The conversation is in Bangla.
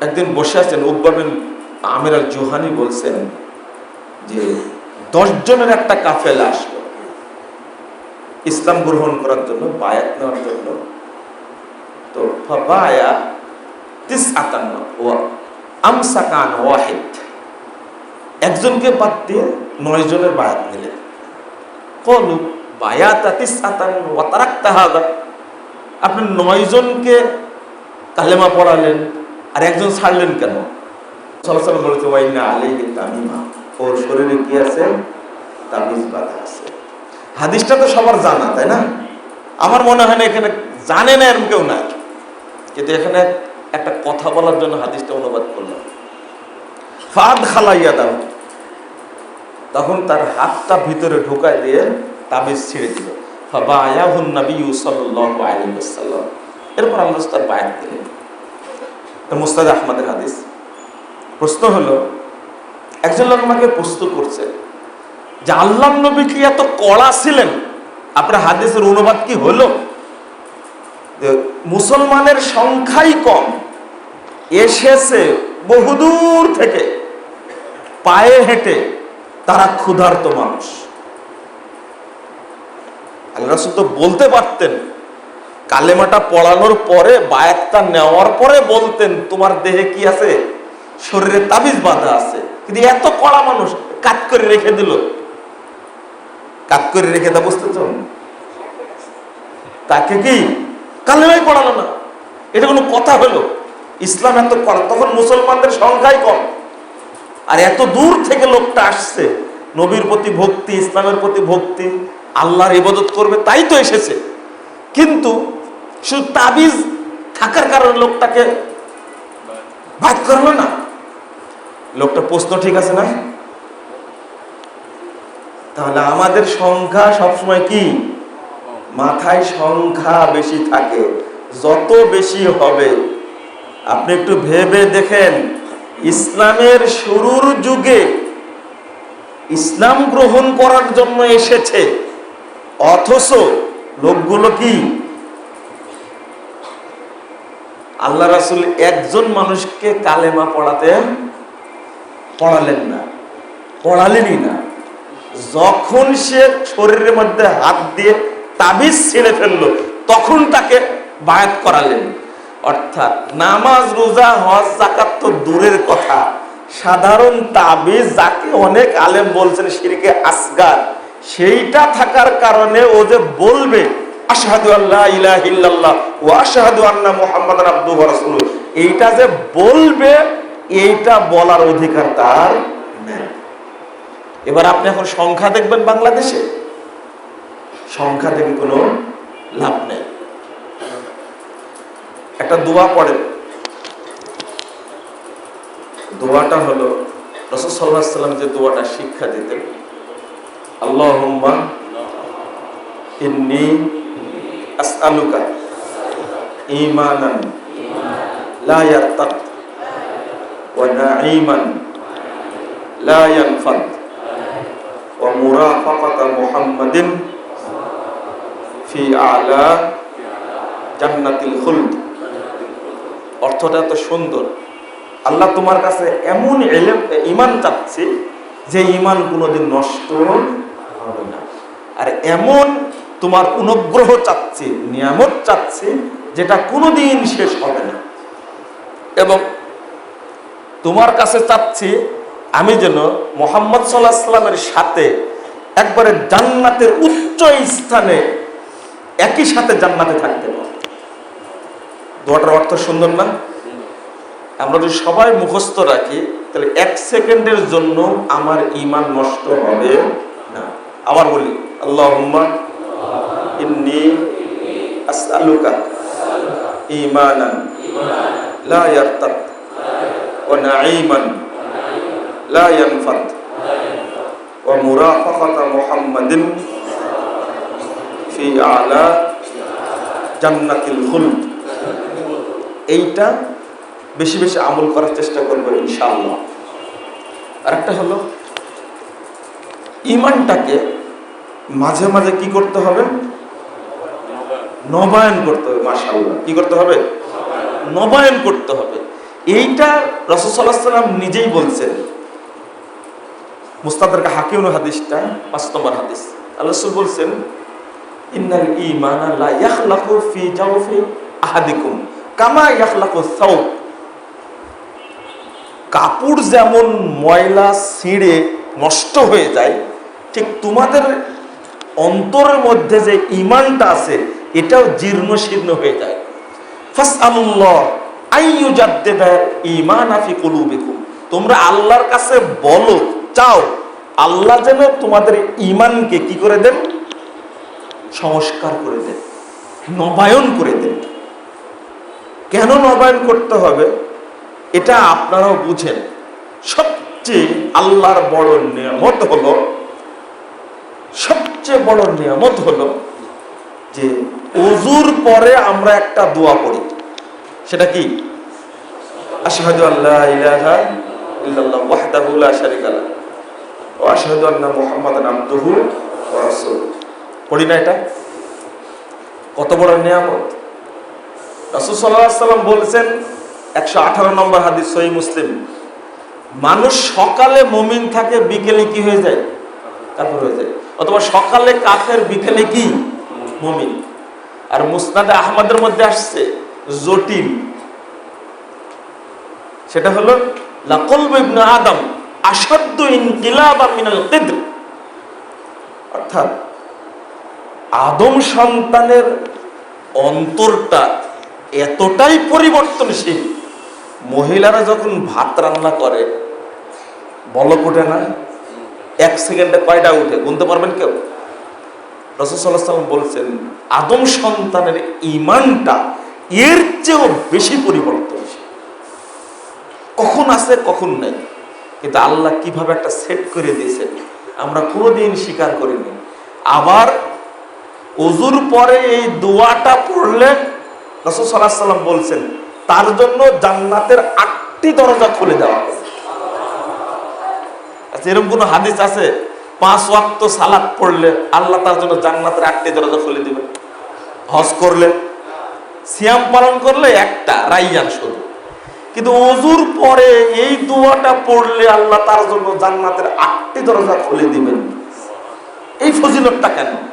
একদিন বসে আছেন উকবাবিন আমির আল জোহানি বলছেন যে দশ জনের একটা কাফেলা আসলো। ইসলাম গ্রহণ করার জন্য, বায়াত নেওয়ার জন্য। তো বায়া তিস আতান্ন আমসাকান ওয়াহিদ। একজনকে বাদ দিয়ে নয় জনের বায়াত নিলেন। কলু বায়াত তিস আতান ওয়াতারাক তাহাদা আপনি নয় জনকে কালেমা পড়ালেন আর একজন ছাড়লেন কেন? কি আছে? হাদিসটা তো সবার জানা, তাই না? আমার মনে হয় না এখানে জানে না কেউ নাই। কিন্তু এখানে একটা কথা বলার জন্য হাদিসটা অনুবাদ খালাইয়া তখন তার হাতটা ভিতরে ঢোকায় দিয়ে তাবিজ ছিঁড়ে দিল। এরপর আল্লাহ তার বায়াত দিলেন। মুস্তাদ আহমদের হাদিস। প্রশ্ন হলো, একজন লোক আমাকে প্রশ্ন করছে যে, আল্লাহ নবী কি এত কড়া ছিলেন? আপনার হাদিসের অনুবাদ কি হলো? মুসলমানের সংখ্যাই কম। এসেছে বহুদূর থেকে। পায়ে হেঁটে তারা ক্ষুধার্ত মানুষ। আল্লাহ রাসূল তো বলতে পারতেন কালেমাটা পড়ানোর পরে, বায়াতটা নেওয়ার পরে বলতেন, তোমার দেহে কি আছে? শরীরে তাবিজ বাঁধা আছে। কিন্তু এত কড়া মানুষ কাজ করে রেখে দিল। কাজ করে রেখে দা বুঝতে চান তাকে কি কালেমাই পড়ালো না? এটা কোনো কথা হলো? ইসলাম এত কড়া, তখন মুসলমানদের সংখ্যাই কম। আর এত দূর থেকে লোকটা আসছে, নবীর প্রতি ভক্তি, ইসলামের প্রতি ভক্তি, আল্লাহর ইবাদত করবে, তাই তো এসেছে। কিন্তু শুধু তাবিজ থাকার কারণে লোকটাকে বাদ করল না। লোকটা প্রশ্ন ঠিক আছে না? তাহলে আমাদের সংখ্যা সবসময় কি? মাথায় সংখ্যা বেশি থাকে। যত বেশি হবে। আপনি একটু ভেবে দেখেন, ইসলামের শুরুর যুগে ইসলাম গ্রহণ করার জন্য এসেছে। অথচ লোকগুলো কি আল্লাহ রাসুল একজন মানুষকে কালেমা পড়াতে পড়ালেন না। পড়ালেনই না। যখন সে শরীরের মধ্যে হাত দিয়ে তাবিজ ছেড়ে ফেলল, তখন তাকে বায়াত করালেন। অর্থাৎ নামাজ, রোজা, হজ জাকাত তো দূরের কথা। সাধারণ তাবিজ যাকে অনেক আলেম বলছেন, শিরকে আসগার, সেইটা থাকার কারণে ও যে বলবে আশহাদু আল্লাহ ইলাহা ইল্লাল্লাহ ওয়া আশহাদু আন্না মুহাম্মাদান এইটা যে বলবে, এইটা বলার অধিকার তার এবার আপনি এখন সংখ্যা দেখবেন বাংলাদেশে। সংখ্যা দেখে কোনো লাভ নেই। একটা দোয়া পড়েন। দোয়াটা হলো রসদ সাল্লাহ সাল্লাম যে দোয়াটা শিক্ষা দিতেন আল্লাহ ইন্নি আসআলুকা ইয়ারতাদ ওয়া নাঈমান লা ইয়ানফাদ ওয়া মুরাফাকাতা মুহাম্মাদিন ফি আলা জান্নাতিল খুলদ। অর্থটা এত সুন্দর। আল্লাহ তোমার কাছে এমন ইমান চাচ্ছে যে ইমান কোনোদিন নষ্ট হবে না। আর এমন তোমার অনুগ্রহ চাচ্ছে, নিয়ামত চাচ্ছে, যেটা কোনোদিন শেষ হবে না। এবং তোমার কাছে চাচ্ছি, আমি যেন মোহাম্মদ সাল্লাহ সাল্লামের সাথে একবারে জান্নাতের উচ্চ স্থানে একই সাথে জান্নাতে থাকতে পারি। দোয়াটার অর্থ সুন্দর না? আমরা যদি সবাই মুখস্থ রাখি, তাহলে এক সেকেন্ডের জন্য আমার ইমান নষ্ট হবে না। আবার বলি আল্লাহ ইন্নি আসআলুকা ঈমানান লা ইয়ারতাদ ওয়া নাঈমান লা ইয়ানফাদ ওয়া মুরাফাকাতা মুহাম্মাদিন ফি আলা জান্নাতিল খুলদ এইটা বেশি বেশি আমল করার চেষ্টা করব ইনশাআল্লাহ। আর একটা হলো ইমানটাকে মাঝে মাঝে কি করতে হবে? নবায়ন করতে হবে, মাশাআল্লাহ। কি করতে হবে? নবায়ন করতে হবে। এইটা রসদাল্লাম নিজেই বলছেন। মুস্তাদের হাকিম হাদিসটা, পাঁচ নম্বর হাদিস। আল্লাহ বলছেন, ইন্নাল ফি জাওফি আহাদিকুম, কামা ইয়াখলাকু সাউব কাপড় যেমন ময়লা ছিঁড়ে নষ্ট হয়ে যায়, ঠিক তোমাদের অন্তরের মধ্যে যে ইমানটা আছে, এটাও জীর্ণ শীর্ণ হয়ে যায়। তোমরা আল্লাহর কাছে বলো, চাও, আল্লাহ যেন তোমাদের ইমানকে কি করে দেন? সংস্কার করে দেন, নবায়ন করে দেন। কেন নবায়ন করতে হবে? এটা আপনারাও বুঝেন। সবচেয়ে আল্লাহর বড় নিয়ামত হলো সবচেয়ে বড় নিয়ামত হলো যে অজুর পরে আমরা একটা দোয়া পড়ি। সেটা কি? আল্লাহ না এটা? কত বড় নিয়ামত? রাসূল সাল্লাল্লাহু আলাইহি সাল্লাম বলেছেন 118 নম্বর হাদিস মুসলিম, মানুষ সকালে মুমিন থাকে, বিকেলে কি হয়ে যায়? অথবা সকালে কাফের বিকেলে কি? মুমিন। আর মুসনাদে আহমদের মধ্যে আসছে জটিল। সেটা হলো, লাকলব ইবনে আদম আসাদ্দ ইনকিলাবা মিনাল কিদ্র। অর্থাৎ, আদম সন্তানের অন্তরটা এতটাই পরিবর্তনশীল, মহিলারা যখন ভাত রান্না করে, বলক ওঠে না? এক সেকেন্ডে কয়টা উঠে? গুনতে পারবেন কেউ? সাল্লাম বলছেন, আদম সন্তানের ইমানটা এর চেয়েও বেশি পরিবর্তনশীল কখন আছে, কখন নেই। কিন্তু আল্লাহ কীভাবে একটা সেট করে দিয়েছেন, আমরা কোনোদিন স্বীকার করিনি। আবার অজুর পরে এই দোয়াটা পড়লে রসদ সাল্লাহ সাল্লাম বলছেন, তার জন্য জান্নাতের আটটি দরজা খুলে দেওয়া আচ্ছা এরকম কোনো হাদিস আছে? পাঁচ ওয়াক্ত সালাত পড়লে আল্লাহ তার জন্য জান্নাতের আটটি দরজা খুলে দিবেন। হজ করলে, সিয়াম পালন করলে একটা, রাইয়ান শুরু। কিন্তু অজুর পরে এই দোয়াটা পড়লে আল্লাহ তার জন্য জান্নাতের আটটি দরজা খুলে দিবেন। এই ফজিলতটা কেন?